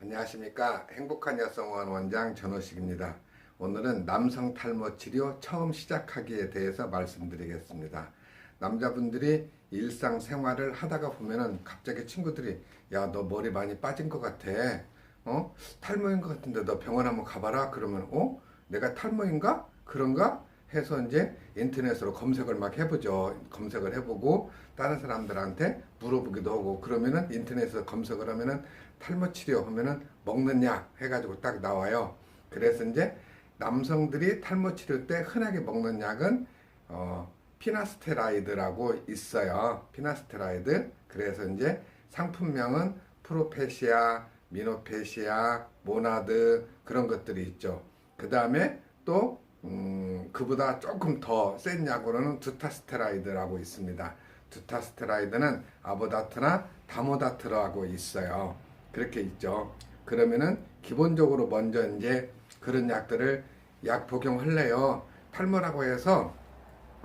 안녕하십니까 행복한 여성원 원장 전호식입니다. 오늘은 남성 탈모 치료 처음 시작하기에 대해서 말씀드리겠습니다. 남자분들이 일상 생활을 하다가 보면은 갑자기 친구들이 야 너 머리 많이 빠진 것 같아. 어 탈모인 것 같은데 너 병원 한번 가봐라. 그러면 어 내가 탈모인가 그런가 해서 이제 인터넷으로 검색을 막 해보죠. 검색을 해보고 다른 사람들한테 물어보기도 하고 그러면은 인터넷에서 검색을 하면은 탈모 치료 하면은 먹는 약 해가지고 딱 나와요. 그래서 이제 남성들이 탈모 치료 때 흔하게 먹는 약은 어, 피나스테라이드라고 있어요. 피나스테라이드. 그래서 이제 상품명은 프로페시아, 미노페시아, 모나드 그런 것들이 있죠. 그 다음에 또 음, 그보다 조금 더 센 약으로는 두타스테라이드라고 있습니다. 두타스테라이드는 아보다트나 다모다트라고 있어요. 그렇게 있죠. 그러면은 기본적으로 먼저 이제 그런 약들을 약 복용할래요. 탈모라고 해서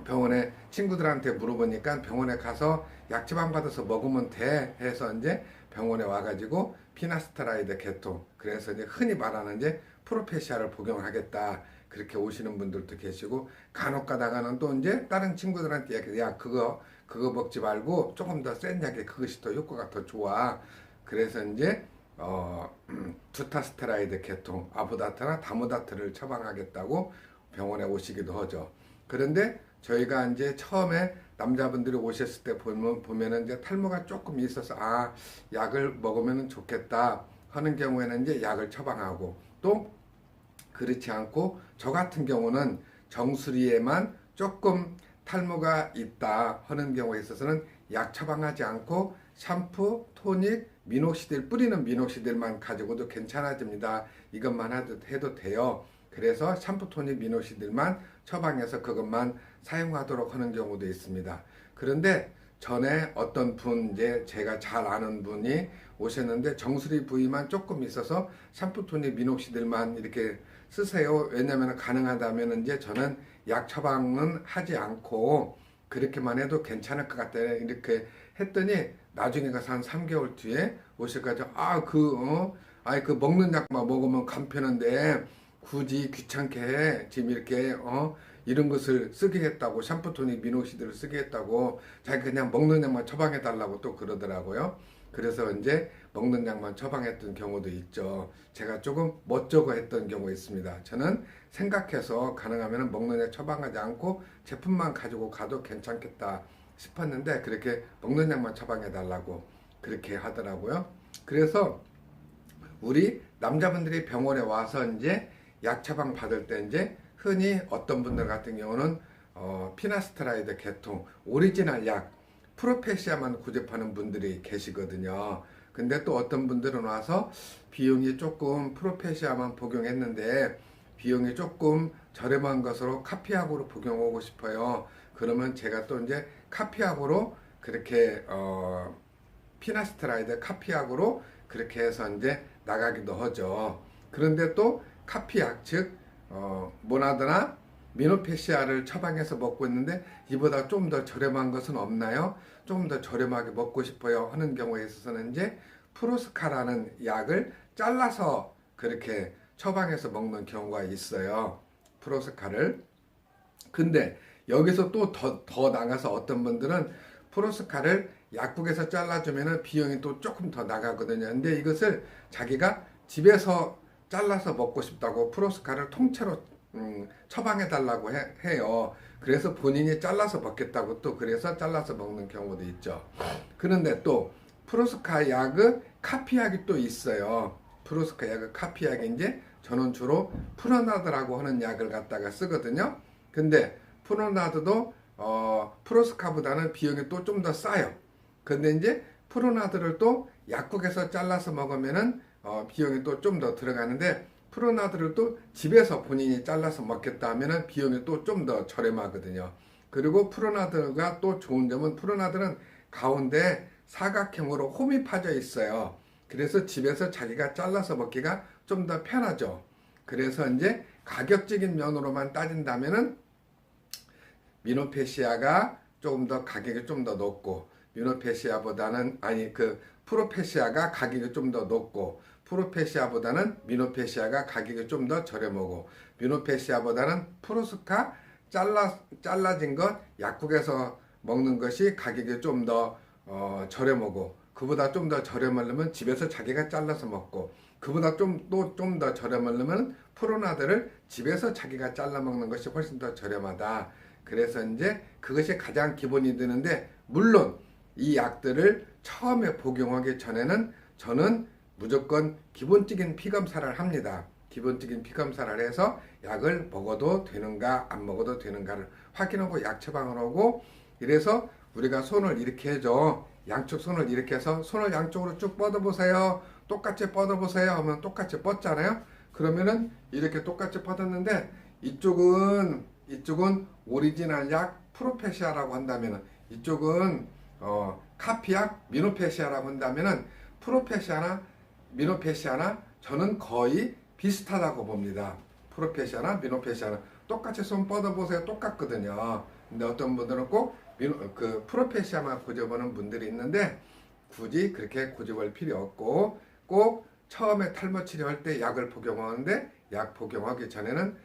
병원에 친구들한테 물어보니까 병원에 가서 약지방 받아서 먹으면 돼 해서 이제 병원에 와가지고 피나스테라이드 계통 그래서 이제 흔히 말하는 이제 프로페시아를 복용하겠다 그렇게 오시는 분들도 계시고 간혹 가다가는 또 이제 다른 친구들한테 얘기 야 그거 그거 먹지 말고 조금 더 센 약에 그것이 더 효과가 더 좋아 그래서 이제 어 두타스테라이드 계통 아보다트나 다모다트를 처방하겠다고 병원에 오시기도 하죠. 그런데 저희가 이제 처음에 남자분들이 오셨을 때 보면 보면은 이제 탈모가 조금 있어서 아 약을 먹으면 좋겠다 하는 경우에는 이제 약을 처방하고 또 그렇지 않고 저 같은 경우는 정수리에만 조금 탈모가 있다 하는 경우에 있어서는 약 처방하지 않고 샴푸, 토닉, 미녹시딜 뿌리는 미녹시딜만 가지고도 괜찮아집니다. 이것만 해도, 돼요. 그래서 샴푸, 토닉, 미녹시딜만 처방해서 그것만 사용하도록 하는 경우도 있습니다. 그런데 전에 어떤 분 이제 제가 잘 아는 분이 오셨는데 정수리 부위만 조금 있어서 샴푸, 토닉, 미녹시딜만 이렇게 쓰세요. 왜냐면 가능하다면 이제 저는 약 처방은 하지 않고 그렇게만 해도 괜찮을 것 같다 이렇게 했더니 나중에 가서 한 3개월 뒤에 오셔가지고 아그 어? 아이 그 먹는 약만 먹으면 간편한데 굳이 귀찮게 해 지금 이렇게 어 이런 것을 쓰게 했다고 샴푸 토닉 미노시드를 쓰게 했다고 자기 그냥 먹는 약만 처방해 달라고 또 그러더라고요. 그래서 이제 먹는 약만 처방했던 경우도 있죠. 제가 조금 멋쩍어 했던 경우 있습니다. 저는 생각해서 가능하면 먹는 약 처방하지 않고 제품만 가지고 가도 괜찮겠다 싶었는데 그렇게 먹는 약만 처방해 달라고 그렇게 하더라고요. 그래서 우리 남자분들이 병원에 와서 이제 약 처방 받을 때 이제 흔히 어떤 분들 같은 경우는 어, 피나스트라이드 계통 오리지널 약 프로페시아만 구입하는 분들이 계시거든요. 근데 또 어떤 분들은 와서 비용이 조금 프로페시아만 복용했는데 비용이 조금 저렴한 것으로 카피약으로 복용하고 싶어요. 그러면 제가 또 이제 카피약으로 그렇게 어 피나스트라이드 카피약으로 그렇게 해서 이제 나가기도 하죠. 그런데 또 카피약 즉 어, 모나드나 미노페시아를 처방해서 먹고 있는데 이보다 좀 더 저렴한 것은 없나요? 좀 더 저렴하게 먹고 싶어요 하는 경우에 있어서는 이제 프로스카라는 약을 잘라서 그렇게 처방해서 먹는 경우가 있어요. 프로스카를. 근데 여기서 또 더 더 나가서 어떤 분들은 프로스카를 약국에서 잘라주면은 비용이 또 조금 더 나가거든요. 근데 이것을 자기가 집에서 잘라서 먹고 싶다고 프로스카를 통째로 음, 처방해 달라고 해, 요 그래서 본인이 잘라서 먹겠다고 또 그래서 잘라서 먹는 경우도 있죠. 그런데 또 프로스카 약은 카피약이 또 있어요. 프로스카 약은 카피약이 이제 저는 주로 프로나드라고 하는 약을 갖다가 쓰거든요. 근데 프로나드도 어, 프로스카보다는 비용이 또 좀 더 싸요. 근데 이제 프로나드를 또 약국에서 잘라서 먹으면은 어, 비용이 또 좀 더 들어가는데 프로나드를 또 집에서 본인이 잘라서 먹겠다 하면은 비용이 또 좀 더 저렴하거든요. 그리고 프로나드가 또 좋은 점은 프로나드는 가운데 사각형으로 홈이 파져 있어요. 그래서 집에서 자기가 잘라서 먹기가 좀 더 편하죠. 그래서 이제 가격적인 면으로만 따진다면은 미노페시아가 조금 더 가격이 좀 더 높고 미노페시아보다는 아니 그 프로페시아가 가격이 좀 더 높고 프로페시아보다는 미노페시아가 가격이 좀 더 저렴하고 미노페시아보다는 프로스카 잘라 잘라진 것 약국에서 먹는 것이 가격이 좀더 어, 저렴하고 그보다 좀 더 저렴하려면 집에서 자기가 잘라서 먹고 그보다 좀 또 좀 더 저렴하려면 프로나드를 집에서 자기가 잘라 먹는 것이 훨씬 더 저렴하다. 그래서 이제 그것이 가장 기본이 되는데 물론 이 약들을 처음에 복용하기 전에는 저는 무조건 기본적인 피검사를 합니다. 기본적인 피검사를 해서 약을 먹어도 되는가 안 먹어도 되는가를 확인하고 약 처방을 하고 이래서 우리가 손을 이렇게 해줘. 양쪽 손을 이렇게 해서 손을 양쪽으로 쭉 뻗어 보세요. 똑같이 뻗어 보세요. 하면 똑같이 뻗잖아요. 그러면은 이렇게 똑같이 뻗었는데 이쪽은 이쪽은 오리지널 약 프로페시아라고 한다면은 이쪽은 어 카피약 미노페시아라고 한다면은 프로페시아나 미노페시아나 저는 거의 비슷하다고 봅니다. 프로페시아나 미노페시아나 똑같이 손 뻗어 보세요. 똑같거든요. 근데 어떤 분들은 꼭 미노, 그 프로페시아만 고집하는 분들이 있는데 굳이 그렇게 고집할 필요 없고 꼭 처음에 탈모 치료할 때 약을 복용하는데 약 복용하기 전에는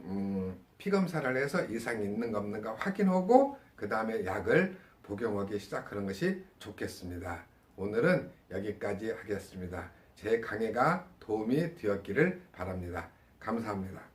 음, 피검사를 해서 이상이 있는가 없는가 확인하고 그 다음에 약을 복용하기 시작하는 것이 좋겠습니다. 오늘은 여기까지 하겠습니다. 제 강의가 도움이 되었기를 바랍니다. 감사합니다.